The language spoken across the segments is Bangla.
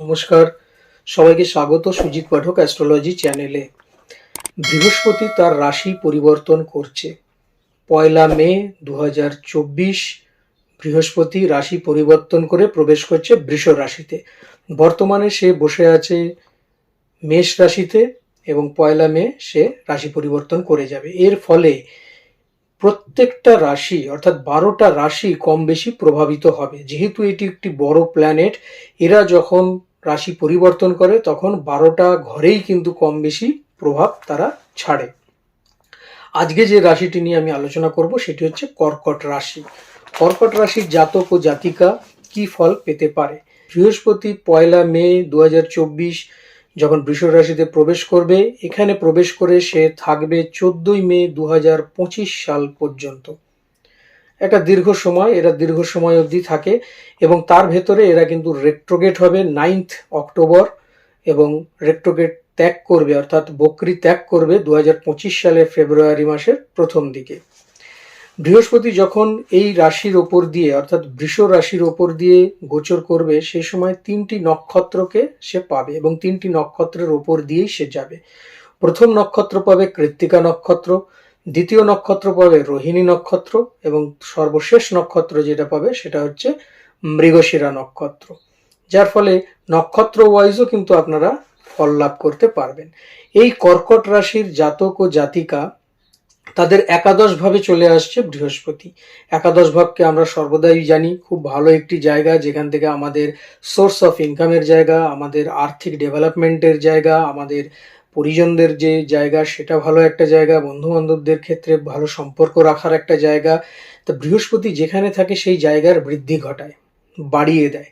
নমস্কার। সবাইকে স্বাগত সুজিত পাঠক অ্যাস্ট্রোলজি চ্যানেলে বৃহস্পতি তার রাশি পরিবর্তন করছে। পয়লা মে দু হাজার চব্বিশ, বৃহস্পতি রাশি পরিবর্তন করে প্রবেশ করছে বৃষ রাশিতে। বর্তমানে সে বসে আছে মেষ রাশিতে এবং পয়লা মে সে রাশি পরিবর্তন করে যাবে। এর ফলে প্রত্যেকটা রাশি, অর্থাৎ বারোটা রাশি কম বেশি প্রভাবিত হবে। যেহেতু এটি একটি বড় প্ল্যানেট এরা যখন রাশি পরিবর্তন করে, তখন বারোটা ঘরেই কিন্তু কম বেশি প্রভাব তারা ছাড়ে। আজকে যে রাশিটি নিয়ে আমি আলোচনা করব, সেটি হচ্ছে কর্কট রাশি। কর্কট রাশির জাতক ও জাতিকা কি ফল পেতে পারে? বৃহস্পতি পয়লা মে দু হাজার চব্বিশ যখন বৃষ রাশিতে প্রবেশ করবে, এখানে প্রবেশ করে সে থাকবে চোদ্দই মে দু হাজার পঁচিশ সাল পর্যন্ত। একটা দীর্ঘ সময়, এরা দীর্ঘ সময় অবধি থাকে এবং তার ভেতরে এরা কিন্তু রেট্রোগেট হবে নাইন্থ অক্টোবর এবং রেট্রোগেট ত্যাগ করবে, অর্থাৎ বকরি ত্যাগ করবে দু হাজার পঁচিশ সালের ফেব্রুয়ারি মাসের প্রথম দিকে। বৃহস্পতি যখন এই রাশির ওপর দিয়ে, অর্থাৎ বৃষ রাশির ওপর দিয়ে গোচর করবে, সে সময় তিনটি নক্ষত্রকে সে পাবে এবং তিনটি নক্ষত্রের ওপর দিয়েই সে যাবে। প্রথম নক্ষত্র পাবে কৃত্তিকা নক্ষত্র, দ্বিতীয় নক্ষত্র পাবে রোহিণী নক্ষত্র এবং সর্বশেষ নক্ষত্র যেটা পাবে সেটা হচ্ছে মৃগশিরা নক্ষত্র। যার ফলে নক্ষত্র ওয়াইজও কিন্তু আপনারা ফল লাভ করতে পারবেন। এই কর্কট রাশির জাতক ও জাতিকা তাদের একাদশ ভাবে চলে আসছে বৃহস্পতি। একাদশ ভাবকে আমরা সর্বদাই জানি, খুব ভালো একটি জায়গা যেখান থেকে আমাদের সোর্স অফ ইনকামের জায়গা, আমাদের আর্থিক ডেভেলপমেন্টের জায়গা, আমাদের পরিজনদের যে জায়গা সেটা ভালো একটা জায়গা বন্ধু বান্ধবদের ক্ষেত্রে ভালো সম্পর্ক রাখার একটা জায়গা। তা বৃহস্পতি যেখানে থাকে সেই জায়গার বৃদ্ধি ঘটায়, বাড়িয়ে দেয়।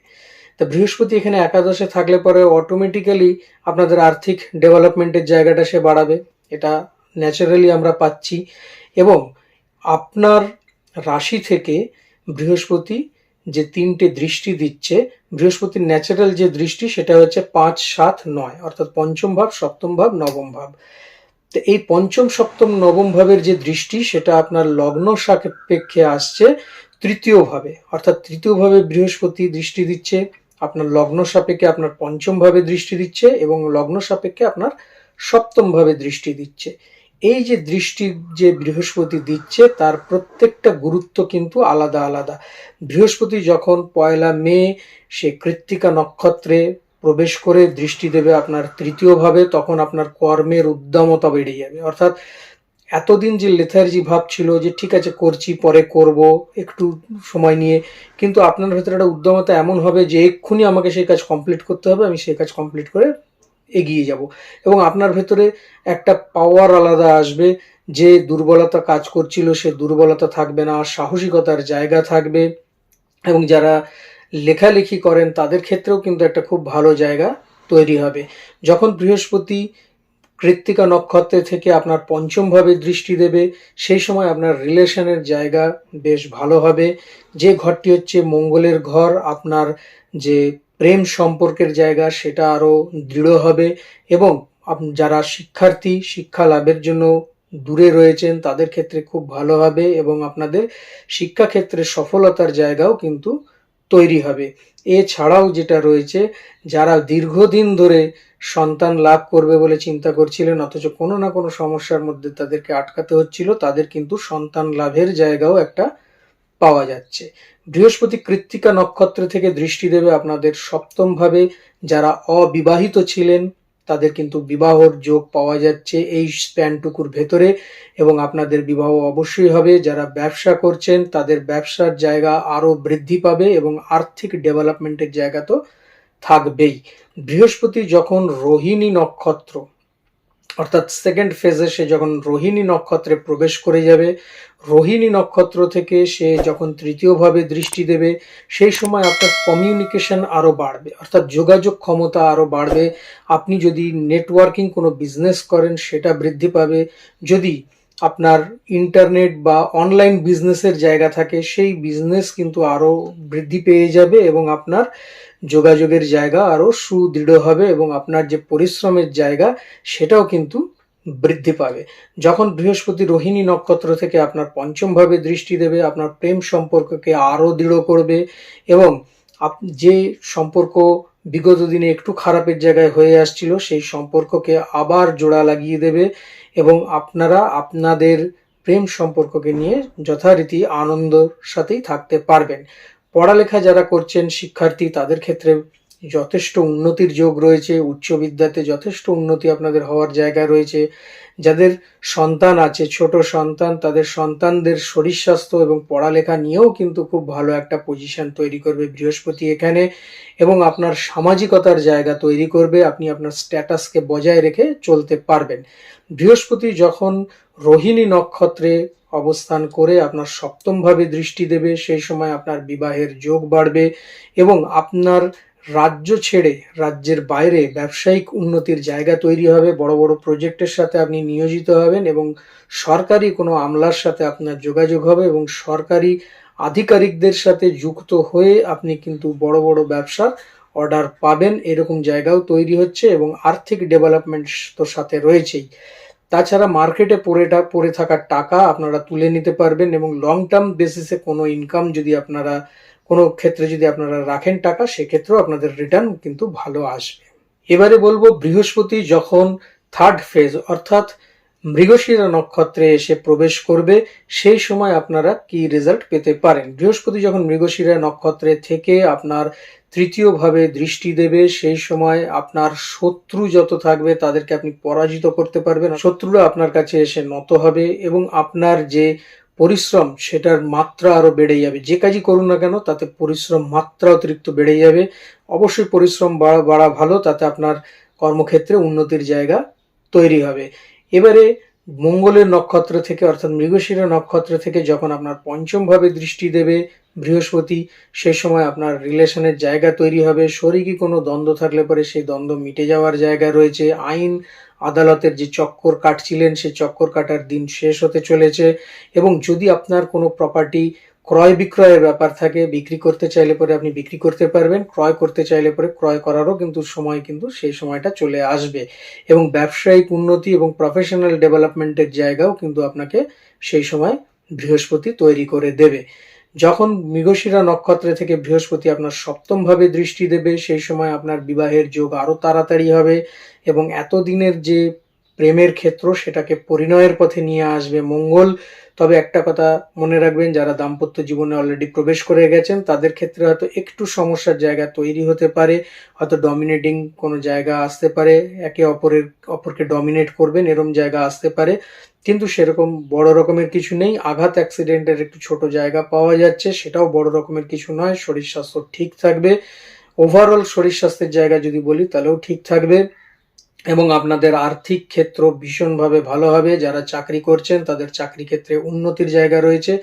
তা বৃহস্পতি এখানে একাদশে থাকলে পরে অটোমেটিক্যালি আপনাদের আর্থিক ডেভেলপমেন্টের জায়গাটা সে বাড়াবে। এটা ন্যাচারালি আমরা পাচ্ছি এবং আপনার রাশি থেকে বৃহস্পতি যে তিনটে দৃষ্টি দিচ্ছে, বৃহস্পতির ন্যাচারাল যে দৃষ্টি সেটা হচ্ছে পাঁচ, সাত, নয়, অর্থাৎ পঞ্চম ভাব, সপ্তম ভাব, নবম ভাব। তো এই পঞ্চম, সপ্তম, নবম ভাবের যে দৃষ্টি সেটা আপনার লগ্ন সাপেক্ষে আসছে তৃতীয় ভাবে। অর্থাৎ তৃতীয় ভাবে বৃহস্পতি দৃষ্টি দিচ্ছে, আপনার লগ্ন সাপেক্ষে আপনার পঞ্চম ভাবে দৃষ্টি দিচ্ছে এবং লগ্ন সাপেক্ষে আপনার সপ্তম ভাবে দৃষ্টি দিচ্ছে। এই যে দৃষ্টি যে বৃহস্পতি দিচ্ছে, তার প্রত্যেকটা গুরুত্ব কিন্তু আলাদা আলাদা। বৃহস্পতি যখন পয়লা মে, সে কৃত্তিকা নক্ষত্রে প্রবেশ করে দৃষ্টি দেবে আপনার তৃতীয়ভাবে, তখন আপনার কর্মের উদ্যমতা বেড়ে যাবে। অর্থাৎ এতদিন যে লেথার্জি ভাব ছিল যে ঠিক আছে, করছি, পরে করব, একটু সময় নিয়ে, কিন্তু আপনার ভেতরে একটা উদ্যমতা এমন হবে যে এক্ষুনি আমাকে সেই কাজ কমপ্লিট করতে হবে, আমি সেই কাজ কমপ্লিট করে এগিয়ে যাব। এবং আপনার ভেতরে একটা পাওয়ার আলাদা আসবে, যে দুর্বলতা কাজ করছিল সে দুর্বলতা থাকবে না, সাহসিকতার জায়গা থাকবে। এবং যারা লেখালেখি করেন, তাদের ক্ষেত্রেও কিন্তু একটা খুব ভালো জায়গা তৈরি হবে। যখন বৃহস্পতি কৃত্তিকা নক্ষত্রে থেকে আপনার পঞ্চমভাবে দৃষ্টি দেবে, সেই সময় আপনার রিলেশনের জায়গা বেশ ভালো হবে। যে ঘরটি হচ্ছে মঙ্গলের ঘর, আপনার যে প্রেম সম্পর্কের জায়গা সেটা আরও দৃঢ় হবে এবং যারা শিক্ষার্থী, শিক্ষা লাভের জন্য দূরে রয়েছেন, তাদের ক্ষেত্রে খুব ভালো হবে এবং আপনাদের শিক্ষাক্ষেত্রে সফলতার জায়গাও কিন্তু তৈরি হবে। এছাড়াও যেটা রয়েছে, যারা দীর্ঘদিন ধরে সন্তান লাভ করবে বলে চিন্তা করছিলেন, অথচ কোনো না কোনো সমস্যার মধ্যে তাদেরকে আটকাতে হচ্ছিল, তাদের কিন্তু সন্তান লাভের জায়গাও একটা পাওয়া যাচ্ছে। বৃহস্পতি কৃত্তিকা নক্ষত্র থেকে দৃষ্টি দেবে আপনাদের সপ্তম ভাবে যারা অবিবাহিত ছিলেন, তাদের কিন্তু বিবাহর যোগ পাওয়া যাচ্ছে এই স্প্যানটুকুর ভেতরে এবং আপনাদের বিবাহ অবশ্যই হবে। যারা ব্যবসা করছেন, তাদের ব্যবসার জায়গা আরও বৃদ্ধি পাবে এবং আর্থিক ডেভেলপমেন্টের জায়গা তো থাকবেই। বৃহস্পতি যখন রোহিণী নক্ষত্র অর্থাৎ সেকেন্ড ফেজে সে যখন রোহিণী নক্ষত্রে প্রবেশ করে যাবে, রোহিণী নক্ষত্র থেকে সে যখন তৃতীয়ভাবে দৃষ্টি দেবে, সেই সময় আপনার কমিউনিকেশন আরও বাড়বে, অর্থাৎ যোগাযোগ ক্ষমতা আরও বাড়বে। আপনি যদি নেটওয়ার্কিং কোনো বিজনেস করেন, সেটা বৃদ্ধি পাবে। যদি আপনার ইন্টারনেট বা অনলাইন বিজনেসের জায়গা থাকে, সেই বিজনেস কিন্তু আরও বৃদ্ধি পেয়ে যাবে এবং আপনার যোগাযোগের জায়গা আরও সুদৃঢ় হবে এবং আপনার যে পরিশ্রমের জায়গা, সেটাও কিন্তু বৃদ্ধি পাবে। যখন বৃহস্পতি রোহিণী নক্ষত্র থেকে আপনার পঞ্চমভাবে দৃষ্টি দেবে, আপনার প্রেম সম্পর্ককে আরও দৃঢ় করবে এবং আপ, যে সম্পর্ক বিগত দিনে একটু খারাপের জায়গায় হয়ে আসছিল, সেই সম্পর্ককে আবার জোড়া লাগিয়ে দেবে এবং আপনারা আপনাদের প্রেম সম্পর্ককে নিয়ে যথারীতি আনন্দর সাথেই থাকতে পারবেন। পড়ালেখা যারা করছেন শিক্ষার্থী, তাদের ক্ষেত্রে যথেষ্ট উন্নতির যোগ রয়েছে। উচ্চ বিদ্যাতে যথেষ্ট উন্নতি আপনাদের হওয়ার জায়গা রয়েছে। যাদের সন্তান আছে, ছোট সন্তান, তাদের সন্তানদের শরীর স্বাস্থ্য এবং পড়ালেখা নিয়েও কিন্তু খুব ভালো একটা পজিশন তৈরি করবে বৃহস্পতি এখানে এবং আপনার সামাজিকতার জায়গা তৈরি করবে। আপনি আপনার স্ট্যাটাসকে বজায় রেখে চলতে পারবেন। বৃহস্পতি যখন রোহিণী নক্ষত্রে অবস্থান করে আপনার সপ্তমভাবে দৃষ্টি দেবে, সেই সময় আপনার বিবাহের যোগ বাড়বে এবং আপনার রাজ্য ছেড়ে রাজ্যের বাইরে ব্যবসায়িক উন্নতির জায়গা তৈরি হবে, বড় বড় প্রজেক্টের সাথে আপনি নিয়োজিত হবেন এবং সরকারি কোনো আমলার সাথে আপনার যোগাযোগ হবে এবং সরকারি আধিকারিকদের সাথে যুক্ত হয়ে আপনি কিন্তু বড় বড় ব্যবসার অর্ডার পাবেন। এরকম জায়গাও তৈরি হচ্ছে এবং আর্থিক ডেভেলপমেন্ট তো সাথে রয়েছেই। তাছাড়া মার্কেটে পড়ে টা- পড়ে থাকা টাকা আপনারা তুলে নিতে পারবেন এবং লং টার্ম বেসিসে কোনো ইনকাম যদি আপনারা, কোনো ক্ষেত্রে যদি আপনারা রাখেন টাকা, সেক্ষেত্রেও আপনাদের রিটার্ন কিন্তু ভালো আসবে। এবারে বলব, বৃহস্পতি যখন থার্ড ফেজ অর্থাৎ মৃগশিরা নক্ষত্রে এসে প্রবেশ করবে, সেই সময় আপনারা কি রেজাল্ট পেতে পারেন? বৃহস্পতি যখন মৃগশিরা নক্ষত্রে থেকে আপনার তৃতীয় ভাবে দৃষ্টি দেবে, সেই সময় আপনার শত্রু যত থাকবে তাদেরকে আপনি পরাজিত করতে পারবেন। শত্রুরা আপনার কাছে এসে নত হবে এবং আপনার যে পরিশ্রম, সেটার মাত্রা আরও বেড়ে যাবে। যে কাজই করুন না কেন, তাতে পরিশ্রম মাত্রা অতিরিক্ত বেড়ে যাবে। অবশ্যই পরিশ্রম বাড়া বাড়া ভালো, তাতে আপনার কর্মক্ষেত্রে উন্নতির জায়গা তৈরি হবে। এবারে মঙ্গলের নক্ষত্র থেকে, অর্থাৎ মৃগশিরা নক্ষত্র থেকে যখন আপনার পঞ্চম ভাবে দৃষ্টি দেবে বৃহস্পতি, সে সময় আপনার রিলেশনের জায়গা তৈরি হবে। শরীরী কোনো দ্বন্দ্ব থাকলে পরে সেই দ্বন্দ্ব মিটে যাওয়ার জায়গা রয়েছে। আইন আদালতের যে চক্কর কাটছিলেন, সেই চক্কর কাটার দিন শেষ হতে চলেছে এবং যদি আপনার কোনো প্রপার্টি ক্রয় বিক্রয়ের ব্যাপার থাকে, বিক্রি করতে চাইলে পরে আপনি বিক্রি করতে পারবেন, ক্রয় করতে চাইলে পরে ক্রয় করারও কিন্তু সময় কিন্তু সেই সময়টা চলে আসবে এবং ব্যবসায়িক উন্নতি এবং প্রফেশনাল ডেভেলপমেন্টের জায়গাও কিন্তু আপনাকে সেই সময় বৃহস্পতি তৈরি করে দেবে। যখন মৃগশিরা নক্ষত্রে থেকে বৃহস্পতি আপনার সপ্তম ভাবে দৃষ্টি দেবে, সেই সময় আপনার বিবাহের যোগ আরও তাড়াতাড়ি হবে এবং এতদিনের যে প্রেমের ক্ষেত্র সেটাকে পরিণয়ের পথে নিয়ে আসবে মঙ্গল। তবে একটা কথা মনে রাখবেন, যারা দাম্পত্য জীবনে অলরেডি প্রবেশ করে গেছেন, তাদের ক্ষেত্রে হয়তো একটু সমস্যার জায়গা তৈরি হতে পারে, হয়তো ডমিনেটিং কোনো জায়গা আসতে পারে, একে অপরের, অপরকে ডমিনেট করবেন, এরম জায়গা আসতে পারে। কিন্তু সেরকম বড় রকমের কিছু নেই। আঘাত অ্যাক্সিডেন্টের একটু ছোট জায়গা পাওয়া যাচ্ছে, সেটাও বড় রকমের কিছু নয়। শরীর স্বাস্থ্য ঠিক থাকবে। ওভারঅল শরীর স্বাস্থ্যের জায়গা যদি বলি, তাহলেও ঠিক থাকবে। এবং আপনাদের আর্থিক ক্ষেত্র ভীষণভাবে ভালো হবে। যারা চাকরি করছেন, তাদের চাকরি ক্ষেত্রে উন্নতির জায়গা রয়েছে।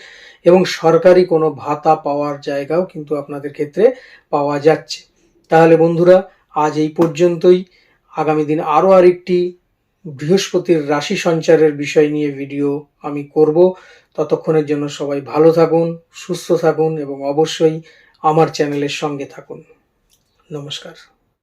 এবং সরকারি কোনো ভাতা পাওয়ার জায়গাও কিন্তু আপনাদের ক্ষেত্রে পাওয়া যাচ্ছে। তাহলে বন্ধুরা, আজ এই পর্যন্তই। আগামী দিন আরও আরেকটি বৃহস্পতির রাশি সঞ্চারের বিষয় নিয়ে ভিডিও আমি করব। ততক্ষণের জন্য সবাই ভালো থাকুন, সুস্থ থাকুন এবং অবশ্যই আমার চ্যানেলের সঙ্গে থাকুন। নমস্কার।